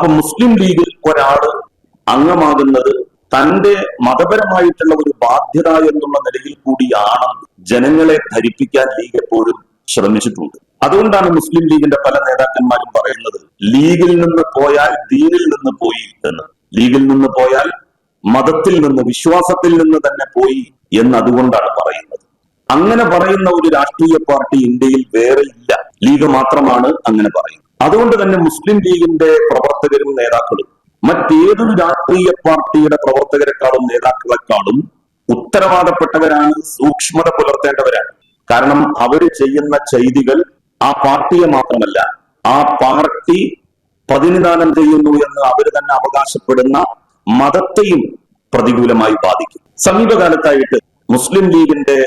അപ്പൊ മുസ്ലിം ലീഗിൽ ഒരാൾ അംഗമാകുന്നത് തന്റെ മതപരമായിട്ടുള്ള ഒരു ബാധ്യത എന്നുള്ള നിലയിൽ കൂടിയാണ് ജനങ്ങളെ ധരിപ്പിക്കാൻ ലീഗ് എപ്പോഴും ശ്രമിച്ചിട്ടുണ്ട്. അതുകൊണ്ടാണ് മുസ്ലിം ലീഗിന്റെ പല നേതാക്കന്മാരും പറയുന്നത് ലീഗിൽ നിന്ന് പോയാൽ ദീനിൽ നിന്ന് പോയി എന്ന്. ലീഗിൽ നിന്ന് പോയാൽ മതത്തിൽ നിന്ന് വിശ്വാസത്തിൽ നിന്ന് തന്നെ പോയി എന്ന് അതുകൊണ്ടാണ് പറയുന്നത്. അങ്ങനെ പറയുന്ന ഒരു രാഷ്ട്രീയ പാർട്ടി ഇന്ത്യയിൽ വേറെ ഇല്ല. ലീഗ് മാത്രമാണ് അങ്ങനെ പറയുന്നത്. അതുകൊണ്ട് തന്നെ മുസ്ലിം ലീഗിന്റെ പ്രവർത്തകരും നേതാക്കളും മറ്റേതൊരു രാഷ്ട്രീയ പാർട്ടിയുടെ പ്രവർത്തകരെക്കാളും നേതാക്കളെക്കാളും ഉത്തരവാദപ്പെട്ടവരാണ് സൂക്ഷ്മത പുലർത്തേണ്ടവരാണ്. കാരണം അവർ ചെയ്യുന്ന ചെയ്തികൾ ആ പാർട്ടിയെ മാത്രമല്ല ആ പാർട്ടി പ്രതിനിധാനം ചെയ്യുന്നു എന്ന് അവർ തന്നെ അവകാശപ്പെടുന്ന മതത്തെയും പ്രതികൂലമായി ബാധിക്കും. സമീപകാലത്തായിട്ട് മുസ്ലിം ലീഗിന്റെ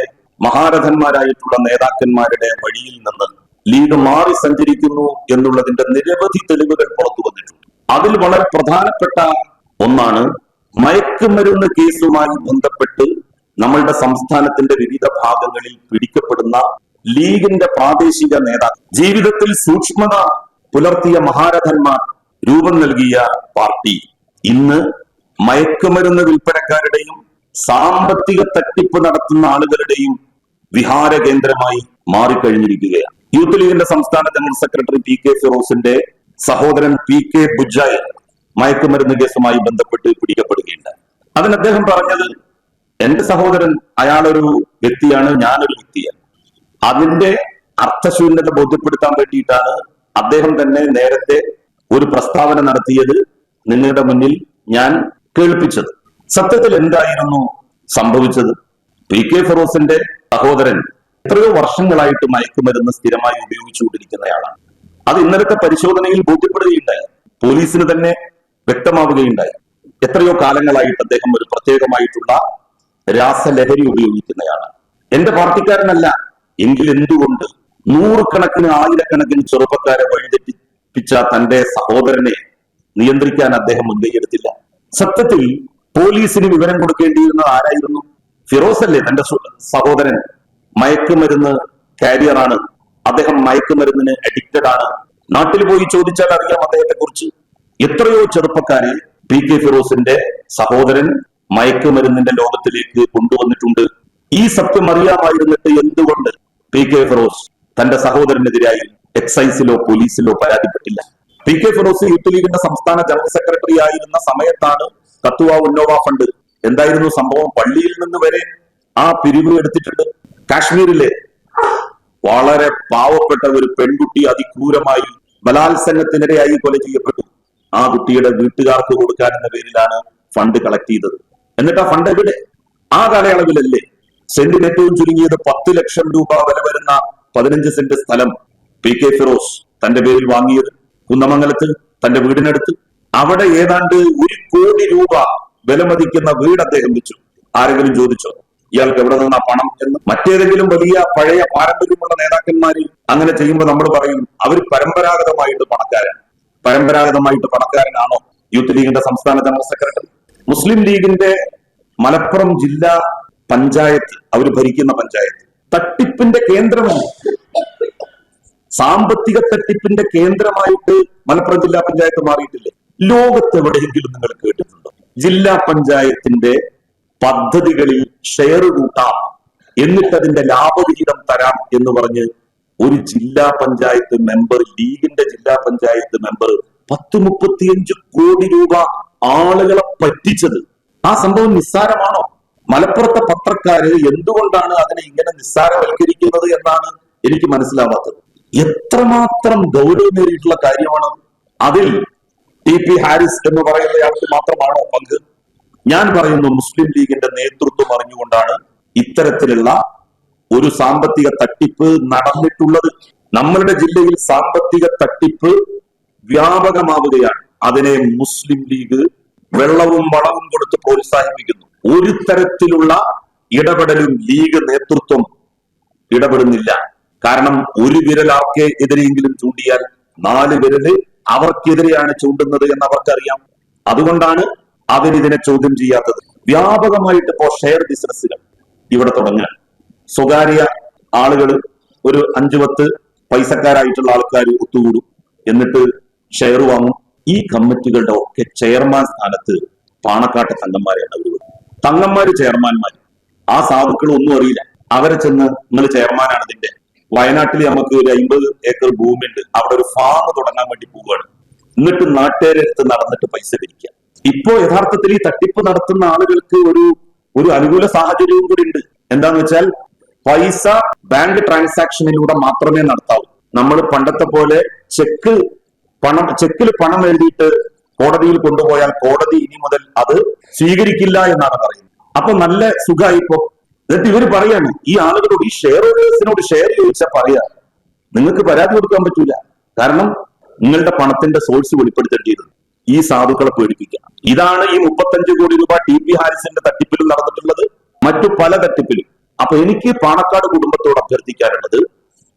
മഹാരഥന്മാരായിട്ടുള്ള നേതാക്കന്മാരുടെ വഴിയിൽ നിന്ന് ലീഗ് മാറി സഞ്ചരിക്കുന്നു എന്നുള്ളതിന്റെ നിരവധി തെളിവുകൾ പുറത്തു വന്നിട്ടുണ്ട്. അതിൽ വളരെ പ്രധാനപ്പെട്ട ഒന്നാണ് മയക്കുമരുന്ന് കേസുമായി ബന്ധപ്പെട്ട് നമ്മളുടെ സംസ്ഥാനത്തിന്റെ വിവിധ ഭാഗങ്ങളിൽ പിടിക്കപ്പെടുന്ന ലീഗിന്റെ പ്രാദേശിക നേതാക്കൾ. ജീവിതത്തിൽ സൂക്ഷ്മത പുലർത്തിയ മഹാരഥന്മാർ രൂപം നൽകിയ പാർട്ടി. ഇന്ന് മയക്കുമരുന്ന് വിൽപ്പനക്കാരുടെയും സാമ്പത്തിക തട്ടിപ്പ് നടത്തുന്ന ആളുകളുടെയും വിഹാര കേന്ദ്രമായി മാറിക്കഴിഞ്ഞിരിക്കുകയാണ്. യൂത്ത് ലീഗിന്റെ സംസ്ഥാന ജനറൽ സെക്രട്ടറി പി കെ ഫിറോസിന്റെ സഹോദരൻ പി കെ ബുജായ് മയക്കുമരുന്ന് കേസുമായി ബന്ധപ്പെട്ട് പിടിക്കപ്പെടുകയുണ്ട്. അതിന് അദ്ദേഹം പറഞ്ഞത് എന്റെ സഹോദരൻ അയാളൊരു വ്യക്തിയാണ് ഞാനൊരു വ്യക്തിയാണ്. അതിന്റെ അർത്ഥശൂന്യത ബോധ്യപ്പെടുത്താൻ വേണ്ടിയിട്ടാണ് അദ്ദേഹം തന്നെ നേരത്തെ ഒരു പ്രസ്താവന നടത്തിയത്. നിങ്ങളുടെ മുന്നിൽ ഞാൻ കേൾപ്പിച്ചത്. സത്യത്തിൽ എന്തായിരുന്നു സംഭവിച്ചത്? പി കെ ഫിറോസിന്റെ സഹോദരൻ എത്രയോ വർഷങ്ങളായിട്ട് മയക്കുമരുന്ന് സ്ഥിരമായി ഉപയോഗിച്ചുകൊണ്ടിരിക്കുന്നയാളാണ്. അത് ഇന്നലത്തെ പരിശോധനയിൽ ബോധ്യപ്പെടുകയുണ്ടായി. പോലീസിന് തന്നെ വ്യക്തമാവുകയുണ്ടായി. എത്രയോ കാലങ്ങളായിട്ട് അദ്ദേഹം ഒരു പ്രത്യേകമായിട്ടുള്ള രാസലഹരി ഉപയോഗിക്കുന്നയാളാണ്. എന്റെ പാർട്ടിക്കാരനല്ല. എങ്കിൽ എന്തുകൊണ്ട് നൂറുകണക്കിന് ആയിരക്കണക്കിന് ചെറുപ്പക്കാരെ വഴിതെറ്റിപ്പിച്ച തന്റെ സഹോദരനെ നിയന്ത്രിക്കാൻ അദ്ദേഹം മുൻകൈയെടുത്തില്ല? സത്യത്തിൽ പോലീസിന് വിവരം കൊടുക്കേണ്ടിയിരുന്നത് ആരായിരുന്നു? ഫിറോസ് അല്ലേ തന്റെ സഹോദരൻ? മയക്കുമരുന്ന് കാരിയറാണ് അദ്ദേഹം മയക്കുമരുന്നിന് അഡിക്റ്റഡ് ആണ്. നാട്ടിൽ പോയി ചോദിച്ചാൽ അറിയാം അദ്ദേഹത്തെ കുറിച്ച് എത്രയോ ചെറുപ്പക്കാരെ പി കെ ഫിറോസിന്റെ സഹോദരൻ മയക്കുമരുന്നിന്റെ ലോകത്തിലേക്ക് കൊണ്ടുവന്നിട്ടുണ്ട്. ഈ സത്യം അറിയാമായിരുന്നിട്ട് എന്തുകൊണ്ട് പി കെ ഫിറോസ് തന്റെ സഹോദരനെതിരായി എക്സൈസിലോ പോലീസിലോ പരാതിപ്പെട്ടില്ല? പി കെ ഫിറോസ് യൂത്ത് ലീഗിന്റെ സംസ്ഥാന ജനറൽ സെക്രട്ടറി ആയിരുന്ന സമയത്താണ് കത്തുവ ഉന്നോവ ഫണ്ട്. എന്തായിരുന്നു സംഭവം? പള്ളിയിൽ നിന്ന് വരെ ആ പിരിവ് എടുത്തിട്ടുണ്ട്. കാശ്മീരിലെ വളരെ പാവപ്പെട്ട ഒരു പെൺകുട്ടി അതിക്രൂരമായി ബലാത്സംഗത്തിനിരയായി കൊല ചെയ്യപ്പെട്ടു. ആ കുട്ടിയുടെ വീട്ടുകാർക്ക് കൊടുക്കാൻ എന്ന പേരിലാണ് ഫണ്ട് കളക്ട് ചെയ്തത്. എന്നിട്ട് ആ ഫണ്ട് എവിടെ? ആ കാലയളവിലല്ലേ. സെന്റിന് ഏറ്റവും ചുരുങ്ങിയത് പത്ത് ലക്ഷം രൂപ വില വരുന്ന പതിനഞ്ച് സെന്റ് സ്ഥലം പി കെ ഫിറോസ് തന്റെ പേരിൽ വാങ്ങിയത്. കുന്നമംഗലത്ത് തന്റെ വീടിനടുത്ത്. അവിടെ ഏതാണ്ട് ഒരു കോടി രൂപ വിലമതിക്കുന്ന വീട് അദ്ദേഹം വെച്ചു. ആരെങ്കിലും ചോദിച്ചോ? ഇയാൾക്ക് എവിടെ നിന്നാ പണം എന്ന് മറ്റേതെങ്കിലും വലിയ പഴയ പാരമ്പര്യമുള്ള നേതാക്കന്മാര് അങ്ങനെ ചെയ്യുമ്പോൾ നമ്മൾ പറയും അവർ പരമ്പരാഗതമായിട്ട് പണക്കാരാണ്. പരമ്പരാഗതമായിട്ട് പണക്കാരനാണോ യൂത്ത് ലീഗിന്റെ സംസ്ഥാന ജനറൽ സെക്രട്ടറി? മുസ്ലിം ലീഗിന്റെ മലപ്പുറം ജില്ലാ പഞ്ചായത്ത് അവർ ഭരിക്കുന്ന പഞ്ചായത്ത്. തട്ടിപ്പിന്റെ കേന്ദ്രമാണ് സാമ്പത്തിക തട്ടിപ്പിന്റെ കേന്ദ്രമായിട്ട് മലപ്പുറം ജില്ലാ പഞ്ചായത്ത് മാറിയിട്ടില്ലേ? ലോകത്ത് എവിടെയെങ്കിലും നിങ്ങൾ കേട്ടിട്ടുണ്ടോ? ജില്ലാ പഞ്ചായത്തിന്റെ പദ്ധതികളിൽ ഷെയർ കൂട്ടാം. എന്നിട്ട് അതിന്റെ ലാഭവിഹിതം തരാം എന്ന് പറഞ്ഞ് ഒരു ജില്ലാ പഞ്ചായത്ത് മെമ്പർ ലീഗിന്റെ ജില്ലാ പഞ്ചായത്ത് മെമ്പർ പത്ത് മുപ്പത്തിയഞ്ച് കോടി രൂപ ആളുകളെ പറ്റിച്ചത്. ആ സംഭവം നിസ്സാരമാണോ? മലപ്പുറത്തെ പത്രക്കാര് എന്തുകൊണ്ടാണ് അതിനെ ഇങ്ങനെ നിസ്സാരവൽക്കരിക്കുന്നത് എന്നാണ് എനിക്ക് മനസ്സിലാവാത്തത്. എത്രമാത്രം ഗൗരവമേറിയിട്ടുള്ള കാര്യമാണ് അതിൽ ടി പി ഹാരിസ് എന്ന് പറയുന്നയാൾക്ക് മാത്രമാണോ പങ്ക്? ഞാൻ പറയുന്നു മുസ്ലിം ലീഗിന്റെ നേതൃത്വം അറിഞ്ഞുകൊണ്ടാണ് ഇത്തരത്തിലുള്ള ഒരു സാമ്പത്തിക തട്ടിപ്പ് നടന്നിട്ടുള്ളത്. നമ്മളുടെ ജില്ലയിൽ സാമ്പത്തിക തട്ടിപ്പ് വ്യാപകമാവുകയാണ്. അതിനെ മുസ്ലിം ലീഗ് വെള്ളവും വളവും കൊടുത്ത് പ്രോത്സാഹിപ്പിക്കുന്നു. ഒരു തരത്തിലുള്ള ഇടപെടലും ലീഗ് നേതൃത്വം ഇടപെടുന്നില്ല. കാരണം ഒരു വിരൽ എതിരെയെങ്കിലും ചൂണ്ടിയാൽ നാല് വിരൽ അവർക്കെതിരെയാണ് ചൂണ്ടുന്നത് എന്ന് അവർക്കറിയാം അതുകൊണ്ടാണ് അവരിതിനെ ചോദ്യം ചെയ്യാത്തത് വ്യാപകമായിട്ട് ഇപ്പോ ഷെയർ ബിസിനസ്സുകൾ ഇവിടെ തുടങ്ങാൻ സ്വകാര്യ ആളുകൾ ഒരു അഞ്ചു പത്ത് പൈസക്കാരായിട്ടുള്ള ആൾക്കാർ ഒത്തുകൂടും. എന്നിട്ട് ഷെയർ വാങ്ങും. ഈ കമ്മിറ്റികളുടെ ഒക്കെ ചെയർമാൻ സ്ഥാനത്ത് പാണക്കാട്ട് തങ്ങന്മാരെയാണ് അവർ തങ്ങന്മാര് ചെയർമാൻമാർ ആ സാധുക്കൾ ഒന്നും അറിയില്ല. അവരെ ചെന്ന് നിങ്ങൾ ചെയർമാനാണ് ഇതിന്റെ വയനാട്ടിൽ നമുക്ക് ഒരു അമ്പത് ഏക്കർ ഭൂമിയുണ്ട്. അവിടെ ഒരു ഫാം തുടങ്ങാൻ വേണ്ടി പോവുകയാണ്. എന്നിട്ട് നാട്ടുകാരെടുത്ത് നടന്നിട്ട് പൈസ പിരിക്കുക. ഇപ്പോ യഥാർത്ഥത്തിൽ ഈ തട്ടിപ്പ് നടത്തുന്ന ആളുകൾക്ക് ഒരു ഒരു അനുകൂല സാഹചര്യവും കൂടി ഉണ്ട്. എന്താന്ന് വെച്ചാൽ പൈസ ബാങ്ക് ട്രാൻസാക്ഷനിലൂടെ മാത്രമേ നടത്താവൂ. നമ്മൾ പണ്ടത്തെ പോലെ ചെക്ക് പണം ചെക്കിൽ പണം എഴുതിയിട്ട് കോടതിയിൽ കൊണ്ടുപോയാൽ കോടതി ഇനി മുതൽ അത് സ്വീകരിക്കില്ല എന്നാണ് പറയുന്നത്. അപ്പൊ നല്ല സുഖമായി ഇപ്പോ. എന്നിട്ട് ഇവർ പറയാണ് ഈ ആളുകളോട് ഈ ഷെയർ ഹോൾഡേഴ്സിനോട് ഷെയർ ചോദിച്ചാൽ പറയാ നിങ്ങൾക്ക് പരാതി കൊടുക്കാൻ പറ്റൂല. കാരണം നിങ്ങളുടെ പണത്തിന്റെ സോഴ്സ് വെളിപ്പെടുത്തേണ്ടിയിരുന്നു ഈ സാധുക്കളെ പേടിപ്പിക്കുക. ഇതാണ് ഈ മുപ്പത്തഞ്ച് കോടി രൂപ ടി പി ഹാരിസിന്റെ തട്ടിപ്പിലും നടന്നിട്ടുള്ളത്. മറ്റു പല തട്ടിപ്പിലും. അപ്പൊ എനിക്ക് പാണക്കാട് കുടുംബത്തോട് അഭ്യർത്ഥിക്കാനുള്ളത്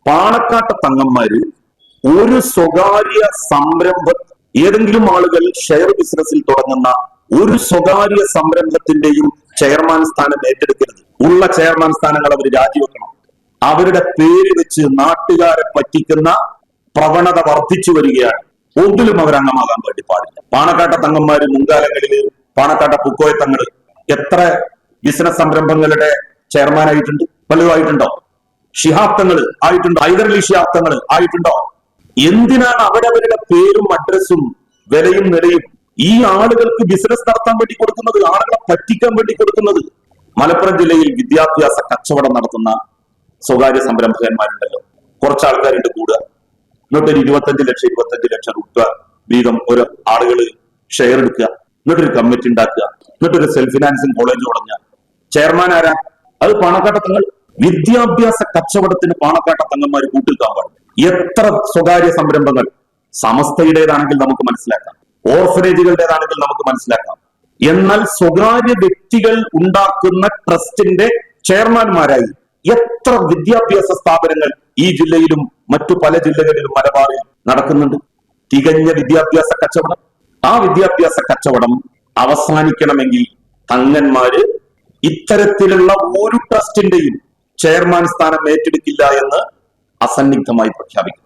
പാണക്കാട്ടെ തങ്ങന്മാര് ഒരു സ്വകാര്യ സംരംഭ ഏതെങ്കിലും ആളുകൾ ഷെയർ ബിസിനസ്സിൽ തുടങ്ങുന്ന ഒരു സ്വകാര്യ സംരംഭത്തിന്റെയും ചെയർമാൻ സ്ഥാനം ഏറ്റെടുക്കരുത്. ഉള്ള ചെയർമാൻ സ്ഥാനങ്ങൾ അവർ രാജിവെക്കണം. അവരുടെ പേര് വെച്ച് നാട്ടുകാരെ പറ്റിക്കുന്ന പ്രവണത വർദ്ധിച്ചു വരികയാണ്. ഒന്നിലും അവർ അംഗമാകാൻ വേണ്ടി പാടില്ല. പാണക്കാട്ട തങ്ങന്മാര് മുൻകാലങ്ങളിൽ പാണക്കാട്ട പുക്കോയ തങ്ങൾ എത്ര ബിസിനസ് സംരംഭങ്ങളുടെ ചെയർമാൻ ആയിട്ടുണ്ട്? പലതുമായിട്ടുണ്ടോ ഷിഹാബ് തങ്ങൾ ആയിട്ടുണ്ടോ. ഹൈദരലി ആയിട്ടുണ്ടോ? എന്തിനാണ് അവരവരുടെ പേരും അഡ്രസ്സും വിലയും നിലയും ഈ ആളുകൾക്ക് ബിസിനസ് നടത്താൻ വേണ്ടി കൊടുക്കുന്നത് ആളുകളെ പറ്റിക്കാൻ വേണ്ടി കൊടുക്കുന്നത്? മലപ്പുറം ജില്ലയിൽ വിദ്യാഭ്യാസ കച്ചവടം നടത്തുന്ന സ്വകാര്യ സംരംഭകന്മാരുണ്ടല്ലോ. കുറച്ച് ആൾക്കാരുണ്ട് കൂടുക. എന്നിട്ടൊരു ഇരുപത്തഞ്ച് ലക്ഷം ഇരുപത്തഞ്ച് ലക്ഷം രൂപ വീതം ഒരു ആളുകൾ ഷെയർ എടുക്കുക. എന്നിട്ടൊരു കമ്മിറ്റി ഉണ്ടാക്കുക. എന്നിട്ടൊരു സെൽഫ് ഫിനാൻസിങ് കോളേജ് തുടങ്ങുക. ചെയർമാൻ ആരാ? അത് പാണക്കാട്ട തങ്ങൾ. വിദ്യാഭ്യാസ കച്ചവടത്തിന് പാണക്കാട്ട തങ്ങന്മാർ കൂട്ടിൽക്കാൻ എത്ര സ്വകാര്യ സംരംഭങ്ങൾ? സമസ്തയുടേതാണെങ്കിൽ നമുക്ക് മനസ്സിലാക്കാം. ഓർഫനേജുകളുടേതാണെങ്കിൽ നമുക്ക് മനസ്സിലാക്കാം. എന്നാൽ സ്വകാര്യ വ്യക്തികൾ ഉണ്ടാക്കുന്ന ട്രസ്റ്റിന്റെ ചെയർമാൻമാരായി എത്ര വിദ്യാഭ്യാസ സ്ഥാപനങ്ങൾ ഈ ജില്ലയിലും മറ്റു പല ജില്ലകളിലും മലബാറിൽ നടക്കുന്നുണ്ട്? തികഞ്ഞ വിദ്യാഭ്യാസ കച്ചവടം. ആ വിദ്യാഭ്യാസ കച്ചവടം അവസാനിക്കണമെങ്കിൽ തങ്ങന്മാര് ഇത്തരത്തിലുള്ള ഒരു ട്രസ്റ്റിന്റെയും ചെയർമാൻ സ്ഥാനം ഏറ്റെടുക്കില്ല എന്ന് അസന്നിഗ്ധമായി പ്രഖ്യാപിക്കും